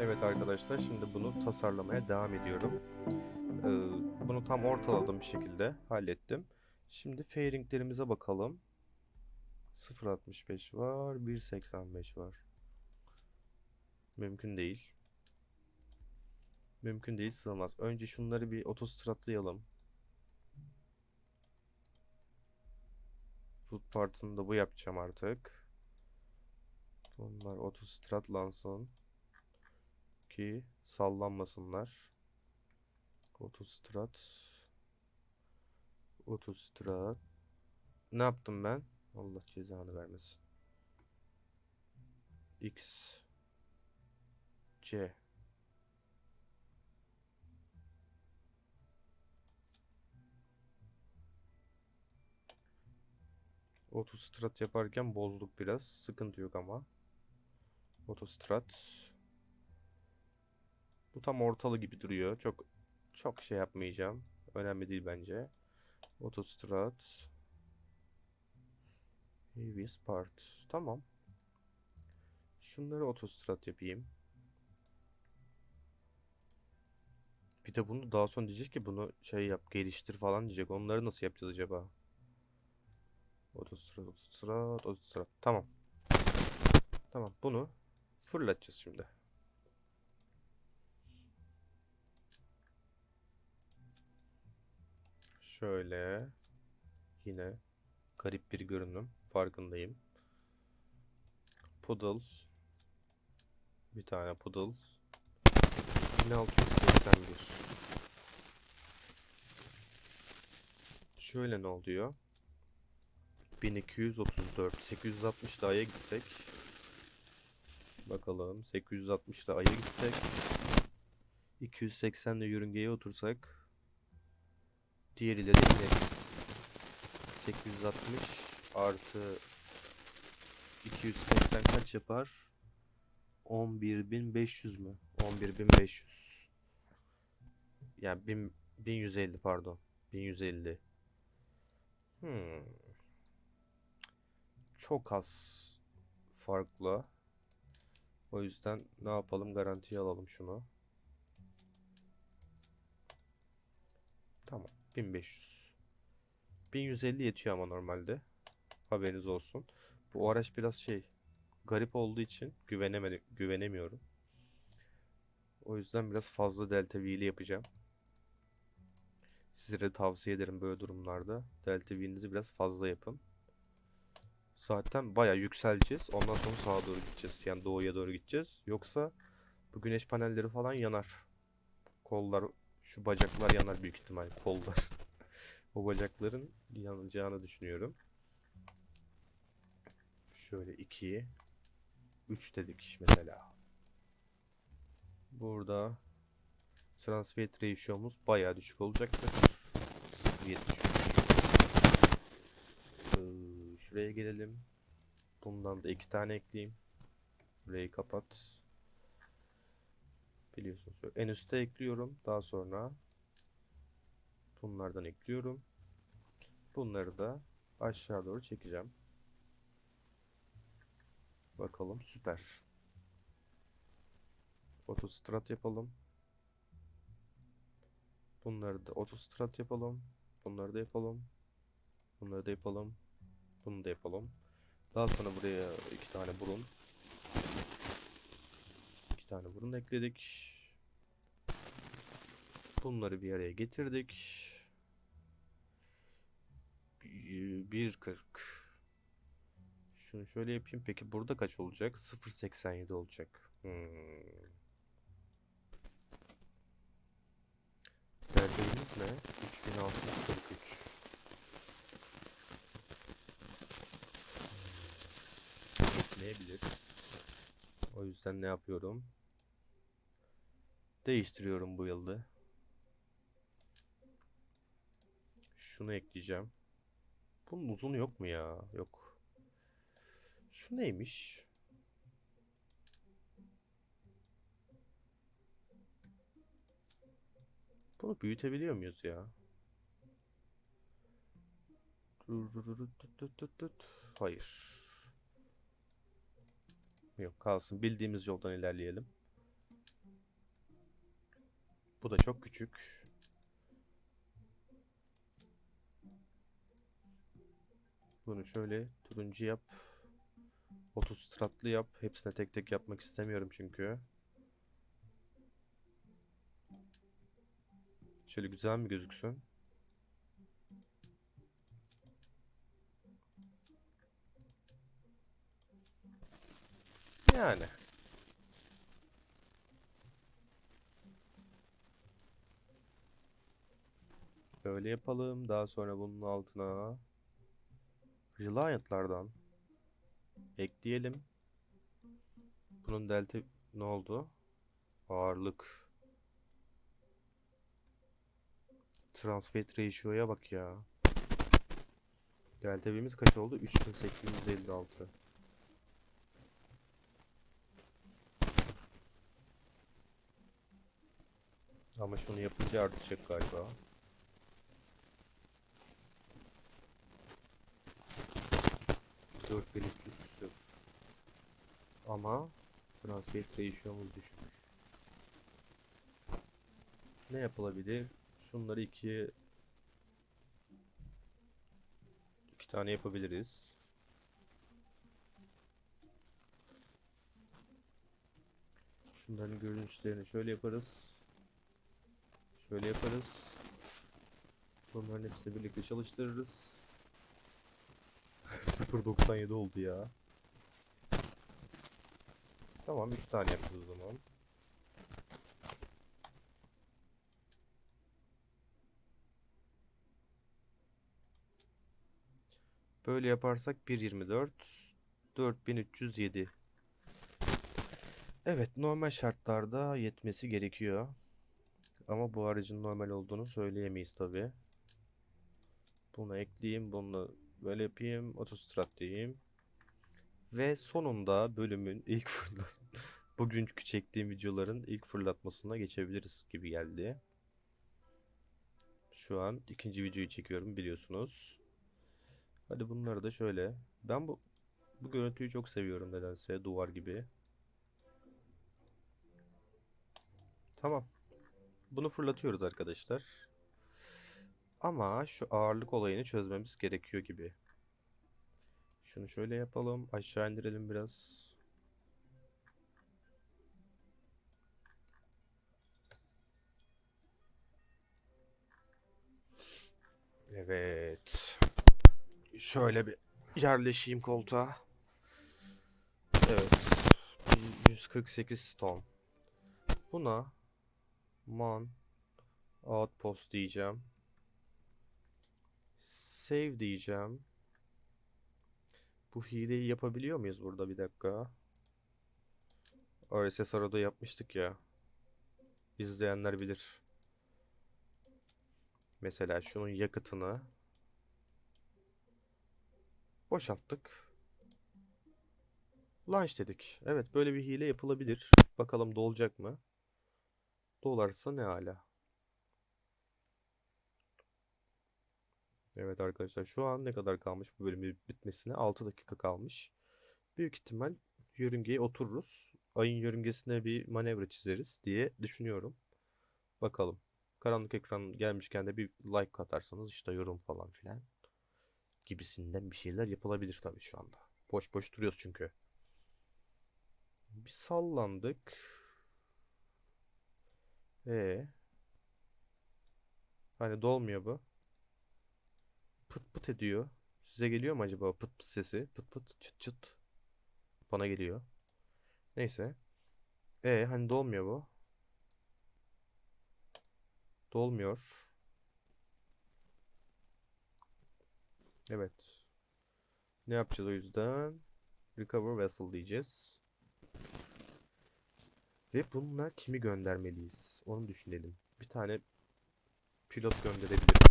Evet arkadaşlar şimdi bunu tasarlamaya devam ediyorum. Ee, bunu tam ortaladım bir şekilde hallettim. Şimdi fairinglerimize bakalım. 0.65 var, 1.85 var. Mümkün değil. Mümkün değil sığmaz. Önce şunları bir otostratlayalım. Root partını da bu yapacağım artık. Bunlar otostratlansın ki sallanmasınlar. Otostrat. Otostrat. Ne yaptım ben? Allah cezanı vermesin. X C Otostrat yaparken bozduk biraz. Sıkıntı yok ama. Otostrat. Bu tam ortalı gibi duruyor. Çok çok şey yapmayacağım. Önemli değil bence. Autostrat. Heaviest part. Tamam. Şunları autostrat yapayım. Bir de bunu daha sonra diyecek ki bunu şey yap, geliştir falan diyecek. Onları nasıl yapacağız acaba? Autostrat, autostrat, autostrat. Tamam. Tamam. Bunu fırlatacağız şimdi. Şöyle. Yine garip bir görünüm. Farkındayım. Poodle. Bir tane poodle. 1681 Şöyle ne oluyor? 1234 860 da aya gitsek. Bakalım. 860 da aya gitsek. 280 de yörüngeye otursak Diğeriyle de yine 860 artı 280 kaç yapar? 11500 mü? 11500. Yani 1000, 1150 pardon. 1150. Hmm. Çok az farklı. O yüzden ne yapalım? Garantiye alalım şunu. Tamam. 1500. 1150 yetiyor ama normalde. Haberiniz olsun. Bu araç biraz şey garip olduğu için güveneme güvenemiyorum. O yüzden biraz fazla delta V'li yapacağım. Sizlere tavsiye ederim böyle durumlarda. Delta V'nizi biraz fazla yapın. Zaten baya yükseleceğiz. Ondan sonra sağa doğru gideceğiz. Yani doğuya doğru gideceğiz. Yoksa bu güneş panelleri falan yanar. Kollar şu bacaklar yanar büyük ihtimal. Kollar. o bacakların yanacağını düşünüyorum. Şöyle 2 3 dedik mesela. Burada transfer ratio'muz bayağı düşük olacaktır. 0.73 ee, Şuraya gelelim. Bundan da iki tane ekleyeyim. Burayı kapat. Biliyorsunuz. En üste ekliyorum. Daha sonra bunlardan ekliyorum. Bunları da aşağı doğru çekeceğim. Bakalım süper. Otostrat yapalım. Bunları da otostrat yapalım. Bunları da yapalım. Bunları da yapalım. Bunu da yapalım. Daha sonra buraya iki tane burun. Tane burun ekledik. Bunları bir araya getirdik. 1.40 Şunu şöyle yapayım. Peki burada kaç olacak? 0.87 olacak. Hmm. Derdimiz ne? 3643 Yetmeyebilir. O yüzden ne yapıyorum? Değiştiriyorum bu yılda. Şunu ekleyeceğim. Bunun uzunu yok mu ya? Yok. Şu neymiş? Bunu büyütebiliyor muyuz ya? Hayır. Yok kalsın. Bildiğimiz yoldan ilerleyelim. Bu da çok küçük. Bunu şöyle turuncu yap. 30 stratlı yap. Hepsine tek tek yapmak istemiyorum çünkü. Şöyle güzel mi gözüksün? Yani. Böyle yapalım. Daha sonra bunun altına Reliant'lardan ekleyelim. Bunun delta ne oldu? Ağırlık. Transfer ratio'ya bak ya. Delta V'miz kaç oldu? 3856. Ama şunu yapınca artacak galiba. Dört bin üç yüz küsur. Ama transfer ratio'muz düşmüş. Ne yapılabilir? Şunları iki iki tane yapabiliriz. Şunların görünüşlerini şöyle yaparız. Şöyle yaparız. Bunların hepsini birlikte çalıştırırız. 0.97 oldu ya. Tamam 3 tane yapıyoruz o zaman. Böyle yaparsak 1.24 4307 Evet normal şartlarda yetmesi gerekiyor. Ama bu aracın normal olduğunu söyleyemeyiz tabi. Bunu ekleyeyim. Bunu böyle yapayım. Otostrat diyeyim. Ve sonunda bölümün ilk fırlat bugünkü çektiğim videoların ilk fırlatmasına geçebiliriz gibi geldi. Şu an ikinci videoyu çekiyorum biliyorsunuz. Hadi bunları da şöyle. Ben bu bu görüntüyü çok seviyorum nedense duvar gibi. Tamam. Bunu fırlatıyoruz arkadaşlar. Ama şu ağırlık olayını çözmemiz gerekiyor gibi. Şunu şöyle yapalım. Aşağı indirelim biraz. Evet. Şöyle bir yerleşeyim koltuğa. Evet. 148 ton. Buna man outpost diyeceğim. Save diyeceğim. Bu hileyi yapabiliyor muyuz burada bir dakika? RSS arada yapmıştık ya. İzleyenler bilir. Mesela şunun yakıtını boşalttık. Launch dedik. Evet böyle bir hile yapılabilir. Bakalım dolacak mı? Dolarsa ne hala. Evet arkadaşlar şu an ne kadar kalmış bu bölümün bitmesine? 6 dakika kalmış. Büyük ihtimal yörüngeye otururuz. Ayın yörüngesine bir manevra çizeriz diye düşünüyorum. Bakalım. Karanlık ekran gelmişken de bir like atarsanız işte yorum falan filan gibisinden bir şeyler yapılabilir tabii şu anda. Boş boş duruyoruz çünkü. Bir sallandık. E Hani dolmuyor bu. Pıt ediyor. Size geliyor mu acaba pıt pıt sesi? Pıt pıt çıt çıt. Bana geliyor. Neyse. E hani dolmuyor bu. Dolmuyor. Evet. Ne yapacağız o yüzden? Recover vessel diyeceğiz. Ve bununla kimi göndermeliyiz? Onu düşünelim. Bir tane pilot gönderebilirim.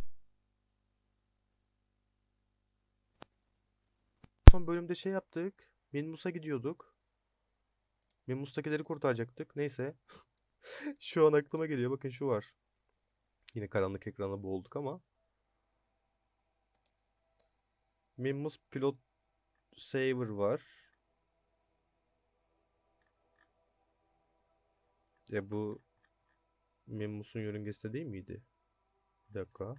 Son bölümde şey yaptık. Minmus'a gidiyorduk. Minmus'takileri kurtaracaktık. Neyse. şu an aklıma geliyor. Bakın şu var. Yine karanlık ekrana boğulduk ama. Minmus Pilot Saver var. E bu Memmus'un yörüngesinde değil miydi? Bir dakika.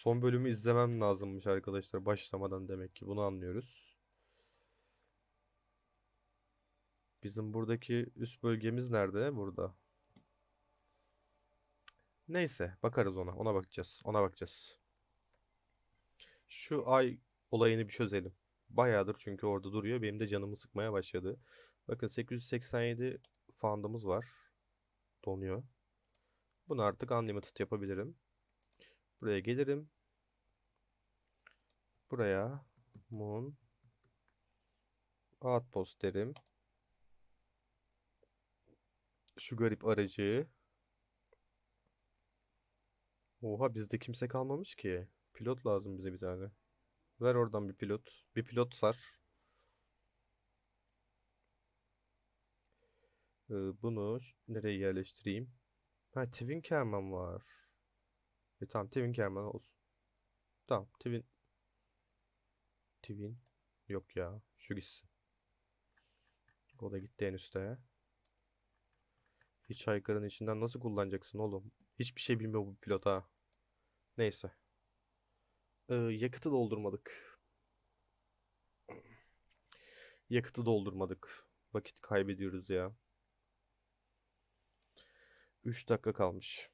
Son bölümü izlemem lazımmış arkadaşlar başlamadan demek ki bunu anlıyoruz. Bizim buradaki üst bölgemiz nerede? Burada. Neyse bakarız ona. Ona bakacağız. Ona bakacağız. Şu ay olayını bir çözelim. Bayağıdır çünkü orada duruyor. Benim de canımı sıkmaya başladı. Bakın 887 fundımız var. Donuyor. Bunu artık unlimited yapabilirim. Buraya gelirim. Buraya moon outpost derim. Şu garip aracı. Oha bizde kimse kalmamış ki. Pilot lazım bize bir tane. Ver oradan bir pilot. Bir pilot sar. Ee, bunu nereye yerleştireyim? Ha Twin Kerman var. E tamam Twin Kerman olsun. Tamam Twin. Twin. Yok ya. Şu gitsin. O da gitti en üste. Hiç haykarın içinden nasıl kullanacaksın oğlum? Hiçbir şey bilmiyor bu pilot ha. Neyse. Ee, yakıtı doldurmadık. Yakıtı doldurmadık. Vakit kaybediyoruz ya. 3 dakika kalmış.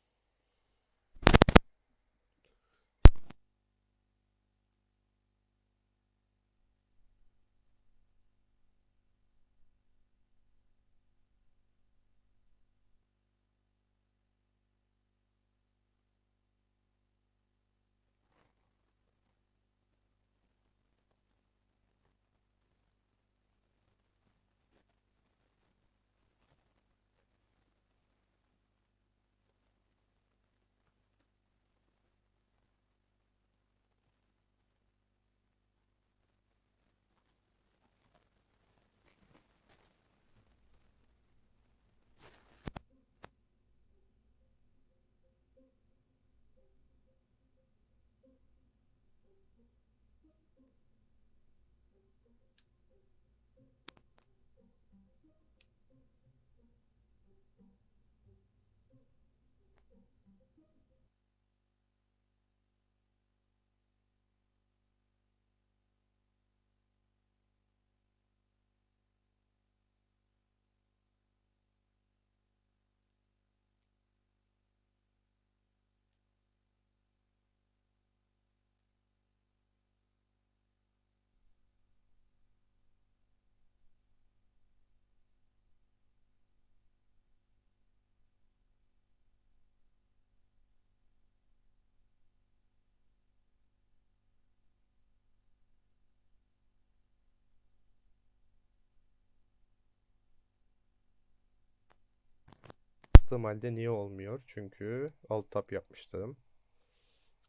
Bastığım halde niye olmuyor? Çünkü alt tab yapmıştım.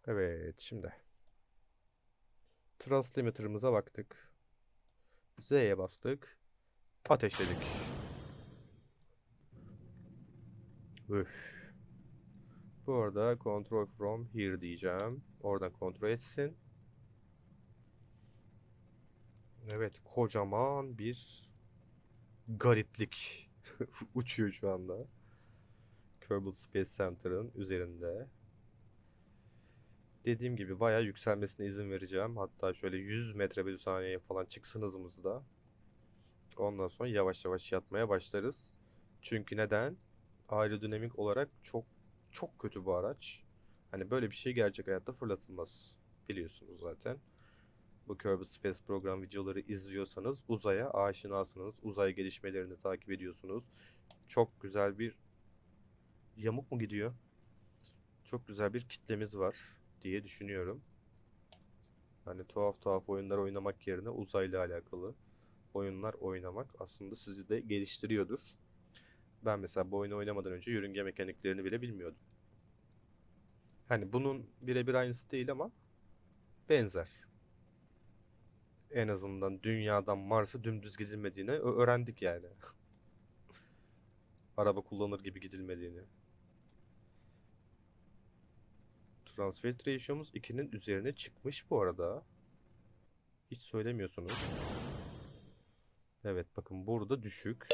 Evet şimdi. Translimiter'ımıza baktık. Z'ye bastık. Ateşledik. Üf. Bu arada control from here diyeceğim. Oradan kontrol etsin. Evet kocaman bir gariplik uçuyor şu anda. Kerbal Space Center'ın üzerinde. Dediğim gibi bayağı yükselmesine izin vereceğim. Hatta şöyle 100 metre bölü saniyeye falan çıksın hızımızda. Ondan sonra yavaş yavaş yatmaya başlarız. Çünkü neden? Aerodinamik olarak çok çok kötü bu araç. Hani böyle bir şey gerçek hayatta fırlatılmaz. Biliyorsunuz zaten. Bu Kerbal Space Program videoları izliyorsanız uzaya aşinasınız. Uzay gelişmelerini takip ediyorsunuz. Çok güzel bir yamuk mu gidiyor? Çok güzel bir kitlemiz var diye düşünüyorum. Hani tuhaf tuhaf oyunlar oynamak yerine uzayla alakalı oyunlar oynamak aslında sizi de geliştiriyordur. Ben mesela bu oyunu oynamadan önce yörünge mekaniklerini bile bilmiyordum. Hani bunun birebir aynısı değil ama benzer. En azından dünyadan Mars'a dümdüz gidilmediğini öğrendik yani. Araba kullanır gibi gidilmediğini. Transfer ratio'muz 2'nin üzerine çıkmış bu arada. Hiç söylemiyorsunuz. Evet bakın burada düşük.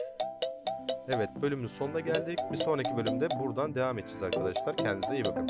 Evet bölümün sonuna geldik. Bir sonraki bölümde buradan devam edeceğiz arkadaşlar. Kendinize iyi bakın.